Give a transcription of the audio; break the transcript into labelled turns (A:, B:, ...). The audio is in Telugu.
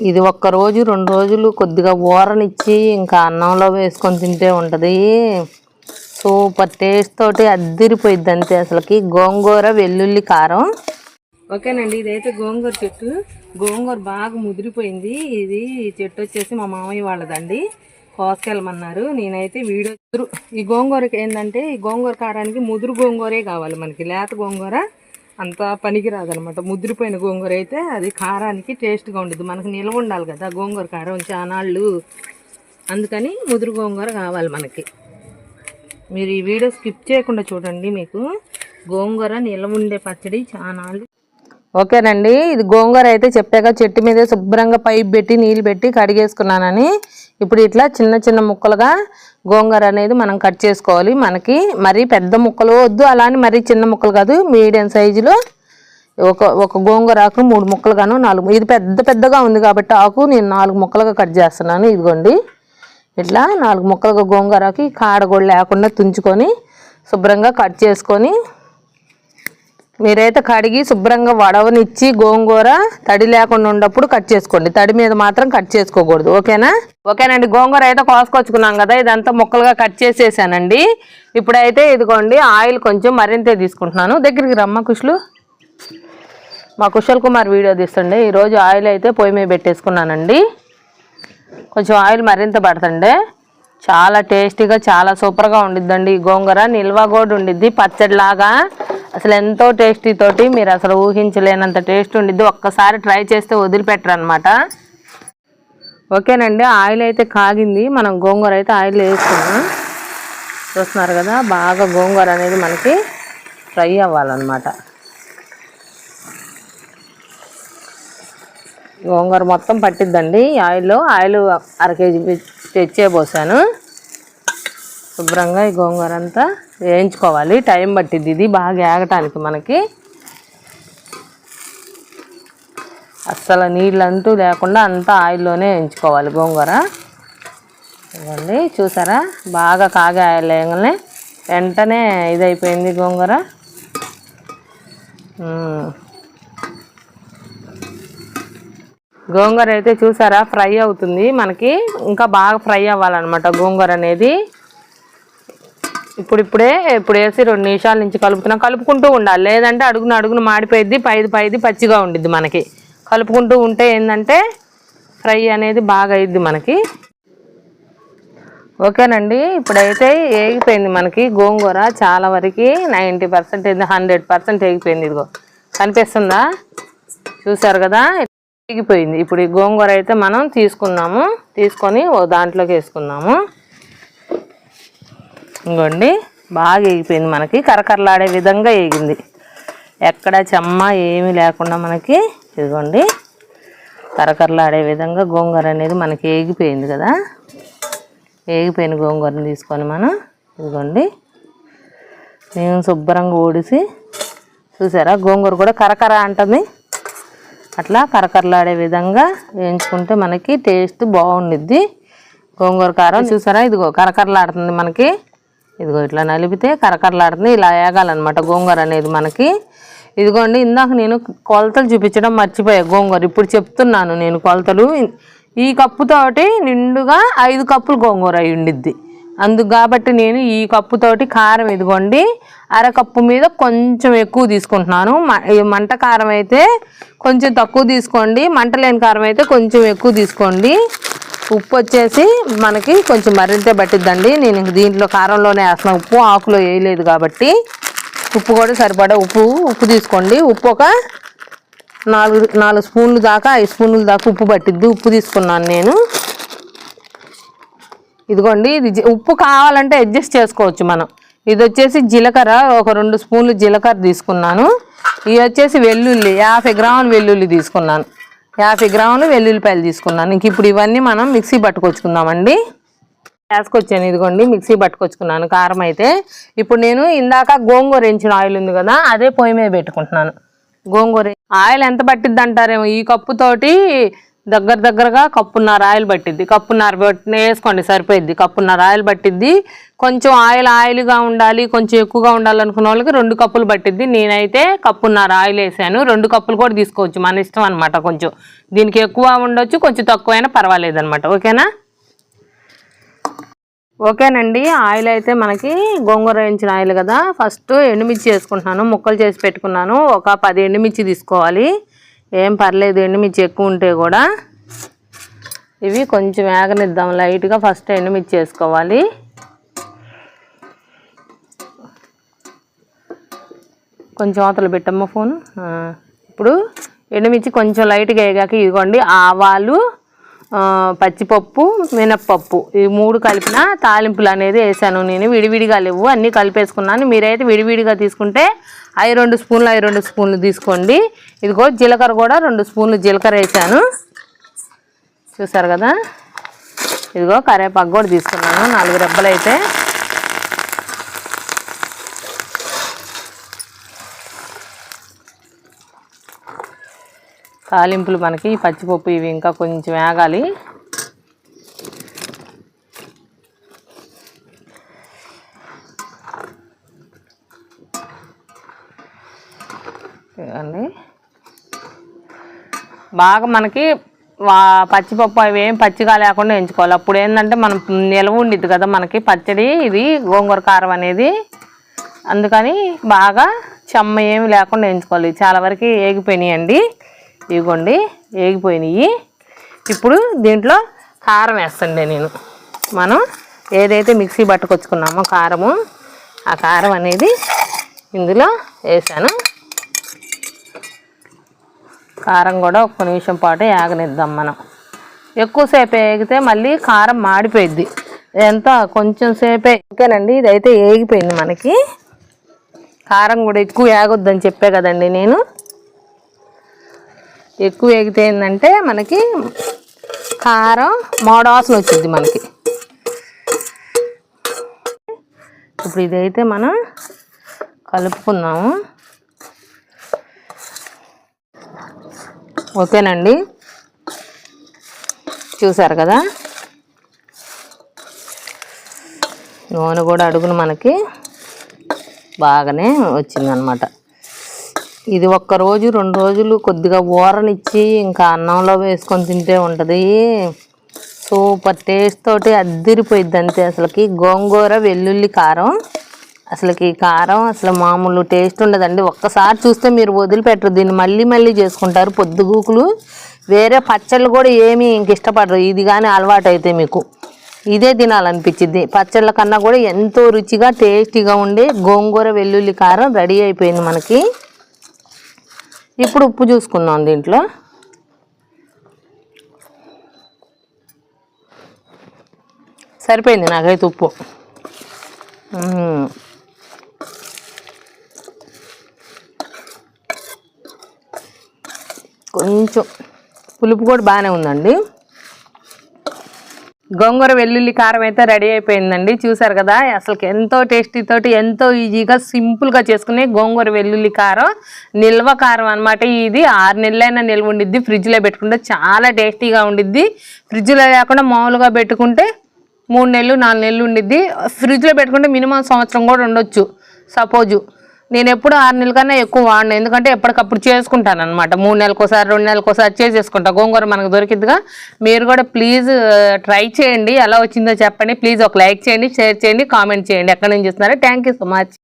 A: ఇది ఒక్క రోజు రెండు రోజులు కొద్దిగా ఊరనిచ్చి ఇంకా అన్నంలో వేసుకొని తింటే ఉంటుంది. సూపర్ టేస్ట్ తోటి అద్దిరిపోయిద్ది అంతే అసలుకి. గోంగూర వెల్లుల్లి కారం. ఓకేనండి ఇదైతే గోంగూర చెట్టు. గోంగూర బాగా ముదిరిపోయింది. ఇది చెట్టు వచ్చేసి మా మామయ్య వాళ్ళదండి. కోసుకెళ్ళమన్నారు. నేనైతే వీడియో ఈ గోంగూరకి ఏంటంటే ఈ గోంగూర కారానికి ముదురు గోంగూరే కావాలి మనకి. లేత గోంగూర అంత పనికిరాదనమాట ముదిరిపోయిన గోంగూర అయితే అది కారానికి టేస్ట్గా ఉండదు మనకు నిల్వ ఉండాలి కదా గోంగూర కారం చానాళ్ళు. అందుకని ముదురు గోంగూర కావాలి మనకి. మీరు ఈ వీడియో స్కిప్ చేయకుండా చూడండి మీకు. గోంగూర నిల్వ ఉండే పచ్చడి చానాళ్ళు. ఓకేనండి. ఇది గోంగూర అయితే చెప్పాక చెట్టు మీద శుభ్రంగా పైప్ పెట్టి నీళ్ళు పెట్టి కడిగేసుకున్నానని. ఇప్పుడు ఇట్లా చిన్న చిన్న ముక్కలుగా గోంగూర అనేది మనం కట్ చేసుకోవాలి మనకి. మరీ పెద్ద ముక్కలు వద్దు అలానే మరీ చిన్న ముక్కలు కాదు మీడియం సైజులో ఒక ఒక గోంగూర ఆకు మూడు ముక్కలుగాను నాలుగు ఇది పెద్ద పెద్దగా ఉంది కాబట్టి ఆకు నేను నాలుగు ముక్కలుగా కట్ చేస్తున్నాను ఇదిగోండి. ఇట్లా నాలుగు ముక్కలుగా గోంగూరకి కాడ కూడా లేకుండా తుంచుకొని శుభ్రంగా కట్ చేసుకొని మీరైతే కడిగి శుభ్రంగా వడవనిచ్చి గోంగూర తడి లేకుండా ఉన్నప్పుడు కట్ చేసుకోండి. తడి మీద మాత్రం కట్ చేసుకోకూడదు. ఓకేనా? ఓకేనండి. గోంగూర అయితే కోసుకొచ్చుకున్నాం కదా ఇదంతా ముక్కలుగా కట్ చేసేసానండి. ఇప్పుడైతే ఇదిగోండి ఆయిల్ కొంచెం మరింతే తీసుకుంటున్నాను. దగ్గరికి రమ్మ కుషులు. మా కుశల్ కుమార్ వీడియో తీస్తుండే. ఈరోజు ఆయిల్ అయితే పొయ్యి మీద పెట్టేసుకున్నానండి. కొంచెం ఆయిల్ మరింత పడుతుండే. చాలా టేస్టీగా చాలా సూపర్గా ఉండిద్దండి ఈ గోంగూర. నిల్వ కూడా ఉండిద్ది పచ్చడిలాగా. అసలు ఎంతో టేస్టీ తోటి మీరు అసలు ఊహించలేనంత టేస్ట్ ఉండిద్ది. ఒక్కసారి ట్రై చేస్తే వదిలిపెట్టరు అనమాట ఓకేనండి ఆయిల్ అయితే కాగింది. మనం గోంగూర అయితే ఆయిల్ వేసుకున్నాం. చూస్తున్నారు కదా బాగా గోంగూర అనేది మనకి ఫ్రై అవ్వాలన్నమాట. గోంగూర మొత్తం పట్టిద్దండి ఈ ఆయిల్లో. ఆయిల్ అర కేజీ తెచ్చే పోసాను శుభ్రంగా ఈ గోంగూర అంతా వేయించుకోవాలి. టైం పట్టిద్ది. ఇది బాగా ఏగటానికి మనకి. అస్సలు నీళ్ళంటూ లేకుండా అంతా ఆయిల్లోనే వేయించుకోవాలి గోంగూర. ఇవ్వండి చూసారా? బాగా కాగే ఆయిల్ వేయగానే వెంటనే ఇదైపోయింది గోంగూర. గోంగూర అయితే చూసారా? ఫ్రై అవుతుంది. మనకి ఇంకా బాగా ఫ్రై అవ్వాలన్నమాట గోంగూర అనేది. ఇప్పుడు ఇప్పుడే ఇప్పుడు వేసి రెండు నిమిషాల నుంచి కలుపుతున్నాం. కలుపుకుంటూ ఉండాలి. లేదంటే అడుగున అడుగున మాడిపోయిద్ది పైది పైది పచ్చిగా ఉండిద్ది మనకి. కలుపుకుంటూ ఉంటే ఏంటంటే ఫ్రై అనేది బాగా అయ్యిద్ది మనకి. ఓకేనండి. ఇప్పుడైతే ఏగిపోయింది మనకి గోంగూర. చాలా వరకు నైంటీ పర్సెంట్ హండ్రెడ్ పర్సెంట్ ఏగిపోయింది ఇదిగో. కనిపిస్తుందా? చూసారు కదా? ఏగిపోయింది. ఇప్పుడు ఈ గోంగూర అయితే మనం తీసుకున్నాము. తీసుకొని ఓ దాంట్లోకి వేసుకున్నాము. ఇంకోండి బాగా ఎగిపోయింది మనకి. కరకరలాడే విధంగా ఏగింది ఎక్కడ చెమ్మ ఏమీ లేకుండా మనకి ఇదిగోండి కరకరలాడే విధంగా గోంగూర అనేది మనకి ఏగిపోయింది కదా. ఏగిపోయిన గోంగూరని తీసుకొని మనం ఇదిగోండి నేను శుభ్రంగా ఓడిసి చూసారా గోంగూర కూడా కరకర అంటుంది. అట్లా కరకరలాడే విధంగా వేయించుకుంటే మనకి టేస్ట్ బాగుండిద్ది. గోంగూర కారం చూసారా ఇదిగో కరకరలాడుతుంది మనకి. ఇదిగో ఇట్లా నలిపితే కరకరలాడుతుంది. ఇలా వేగాలన్నమాట గోంగూర అనేది మనకి. ఇదిగోండి ఇందాక నేను కొలతలు చూపించడం మర్చిపోయా గోంగూర. ఇప్పుడు చెప్తున్నాను నేను కొలతలు. ఈ కప్పుతోటి నిండుగా ఐదు కప్పులు గోంగూర అయి ఉండిద్ది. అందుకు కాబట్టి నేను ఈ కప్పుతోటి కారం ఇదిగోండి అరకప్పు మీద కొంచెం ఎక్కువ తీసుకుంటున్నాను. మంట కారం అయితే కొంచెం తక్కువ తీసుకోండి. మంట లేని కారం అయితే కొంచెం ఎక్కువ తీసుకోండి. ఉప్పు వచ్చేసి మనకి కొంచెం మరింత పట్టిద్దండి. నేను ఇంక దీంట్లో కారంలోనే వేస్తున్నాను ఉప్పు ఆకులో వేయలేదు కాబట్టి ఉప్పు కూడా సరిపడా ఉప్పు ఉప్పు తీసుకోండి. ఉప్పు ఒక నాలుగు నాలుగు స్పూన్లు దాకా ఐదు స్పూన్లు దాకా ఉప్పు పట్టిద్ది. ఉప్పు తీసుకున్నాను నేను. ఇదిగోండి ఇది ఉప్పు కావాలంటే అడ్జస్ట్ చేసుకోవచ్చు మనం. ఇది వచ్చేసి జీలకర్ర ఒక రెండు స్పూన్లు జీలకర్ర తీసుకున్నాను. ఇది వచ్చేసి వెల్లుల్లి యాభై గ్రాములు వెల్లుల్లి తీసుకున్నాను. యాభై గ్రాములు వెల్లుల్లిపాయలు తీసుకున్నాను. ఇంక ఇప్పుడు ఇవన్నీ మనం మిక్సీ పట్టుకొచ్చుకుందామండి. వేసుకొచ్చాను ఇదిగోండి మిక్సీ పట్టుకొచ్చుకున్నాను కారం అయితే. ఇప్పుడు నేను ఇందాక గోంగూర ఎంచిన ఆయిల్ ఉంది కదా అదే పొయ్యి మీద పెట్టుకుంటున్నాను. గోంగూర ఆయిల్ ఎంత పట్టిద్ది అంటారేమో ఈ కప్పుతోటి దగ్గర దగ్గరగా కప్పున్నర ఆయిల్ పట్టిద్ది. కప్పున్నర పట్టి వేసుకోండి సరిపోయిద్ది. కప్పున్నర ఆయిల్ పట్టిద్ది. కొంచెం ఆయిల్ ఆయిల్గా ఉండాలి కొంచెం ఎక్కువగా ఉండాలనుకున్న వాళ్ళకి రెండు కప్పులు పట్టిద్ది. నేనైతే కప్పున్నర ఆయిల్ వేసాను. రెండు కప్పులు కూడా తీసుకోవచ్చు. మన ఇష్టం అనమాట కొంచెం. దీనికి ఎక్కువ ఉండొచ్చు కొంచెం తక్కువైనా పర్వాలేదు అనమాట ఓకేనా? ఓకేనండి. ఆయిల్ అయితే మనకి గోంగూర వేయించిన ఆయిల్ కదా. ఫస్ట్ ఎండుమిర్చి వేసుకుంటున్నాను. ముక్కలు చేసి పెట్టుకున్నాను. ఒక పది ఎండుమిర్చి తీసుకోవాలి. ఏం పర్లేదు ఎండుమిర్చి ఎక్కువ ఉంటే కూడా ఇవి కొంచెం వేగనిద్దాం లైట్గా ఫస్ట్ ఎండుమిర్చి వేసుకోవాలి కొంచెం అవతల పెట్టమ్మ ఫోన్. ఇప్పుడు ఎండుమిర్చి కొంచెం లైట్గా వేగాక ఇదిగోండి ఆవాలు పచ్చిపప్పు మినప్పప్పు. ఈ మూడు కలిపిన తాలింపులు అనేది వేసాను నేను. విడివిడిగా లేవు. అన్నీ కలిపేసుకున్నాను. మీరైతే విడివిడిగా తీసుకుంటే అవి రెండు స్పూన్లు అవి రెండు స్పూన్లు తీసుకోండి. ఇదిగో జీలకర్ర కూడా రెండు స్పూన్లు జీలకర్ర వేసాను. చూసారు కదా? ఇదిగో కరివేపాకు కూడా తీసుకున్నాను. నాలుగు రెబ్బలు అయితే తాలింపులు మనకి పచ్చిపప్పు ఇవి ఇంకా కొంచెం వేగాలి. అండి బాగా మనకి వా పచ్చిపప్పు అవి ఏం పచ్చిగా లేకుండా ఎంచుకోవాలి. అప్పుడు ఏంటంటే మనం నిల్వ ఉండిద్ది కదా మనకి పచ్చడి ఇది గోంగూర కారం అనేది. అందుకని బాగా చెమ్మ ఏమి లేకుండా ఎంచుకోవాలి. చాలా వరకు ఏగిపోయినాయండి. ఇదిగోండి ఏగిపోయినాయి ఇప్పుడు దీంట్లో కారం వేస్తండి నేను. మనం ఏదైతే మిక్సీ పట్టుకొచ్చుకున్నామో కారము ఆ కారం అనేది ఇందులో వేసాను. కారం కూడా ఒక్క నిమిషం పాటు ఏగనిద్దాం మనం. ఎక్కువసేపు ఏగితే మళ్ళీ కారం మాడిపోయిద్ది. ఎంత కొంచెం సేపే. ఓకేనండి ఇదైతే ఏగిపోయింది మనకి. కారం కూడా ఎక్కువ ఏగొద్దని చెప్పే కదండి నేను. ఎక్కువ ఎగితే ఏంటంటే మనకి కారం మోడవాసన వచ్చింది మనకి. ఇప్పుడు ఇదైతే మనం కలుపుకుందాము ఓకేనండి? చూసారు కదా? నూనె కూడా అడుగును మనకి బాగానే వచ్చిందనమాట. ఇది ఒక్క రోజు రెండు రోజులు కొద్దిగా ఊరనిచ్చి ఇంకా అన్నంలో వేసుకొని తింటే ఉంటుంది. సూపర్ టేస్ట్ తోటి అద్దిరిపోయిద్ది అంతే అసలుకి. గోంగూర వెల్లుల్లి కారం. అసలుకి కారం అసలు మామూలు టేస్ట్ ఉండదండి. ఒక్కసారి చూస్తే మీరు వదిలిపెట్టరు. దీన్ని మళ్ళీ మళ్ళీ చేసుకుంటారు పొద్దుగూకులు. వేరే పచ్చళ్ళు కూడా ఏమీ ఇంక ఇష్టపడరు. ఇది కానీ అలవాటు అయితే మీకు. ఇదే తినాలనిపించింది పచ్చళ్ళ కన్నా కూడా ఎంతో రుచిగా టేస్టీగా ఉండే గోంగూర వెల్లుల్లి కారం రెడీ అయిపోయింది మనకి. ఇప్పుడు ఉప్పు చూసుకున్నాం దీంట్లో. సరిపోయింది నాకైతే ఉప్పు. కొంచెం పులుపు కూడా బాగానే ఉందండి. గోంగూర వెల్లుల్లి కారం అయితే రెడీ అయిపోయిందండి. చూసారు కదా అసలు ఎంతో టేస్టీ తోటి ఎంతో ఈజీగా సింపుల్గా చేసుకునే గోంగూర వెల్లుల్లి కారం నిల్వ కారం అనమాట ఇది. ఆరు నెలలైనా నిల్వ ఉండిద్ది ఫ్రిడ్జ్లో పెట్టుకుంటే చాలా టేస్టీగా ఉండిద్ది. ఫ్రిడ్జ్లో లేకుండా మామూలుగా పెట్టుకుంటే మూడు నెలలు నాలుగు నెలలు ఉండిద్ది. ఫ్రిడ్జ్లో పెట్టుకుంటే మినిమం సంవత్సరం కూడా ఉండొచ్చు సపోజు. నేను ఎప్పుడు ఆరు నెలల కన్నా ఎక్కువ వాడను. ఎందుకంటే ఎప్పటికప్పుడు చేసుకుంటాను అనమాట మూడు నెలలకోసారి రెండు నెలలకోసారి చేసేసుకుంటా. గోంగూర మనకు దొరికిద్దిగా. మీరు కూడా ప్లీజ్ ట్రై చేయండి. ఎలా వచ్చిందో చెప్పండి. ప్లీజ్ ఒక లైక్ చేయండి షేర్ చేయండి కామెంట్ చేయండి. ఎక్కడ నుంచి చూస్తున్నారో. Thank you so much.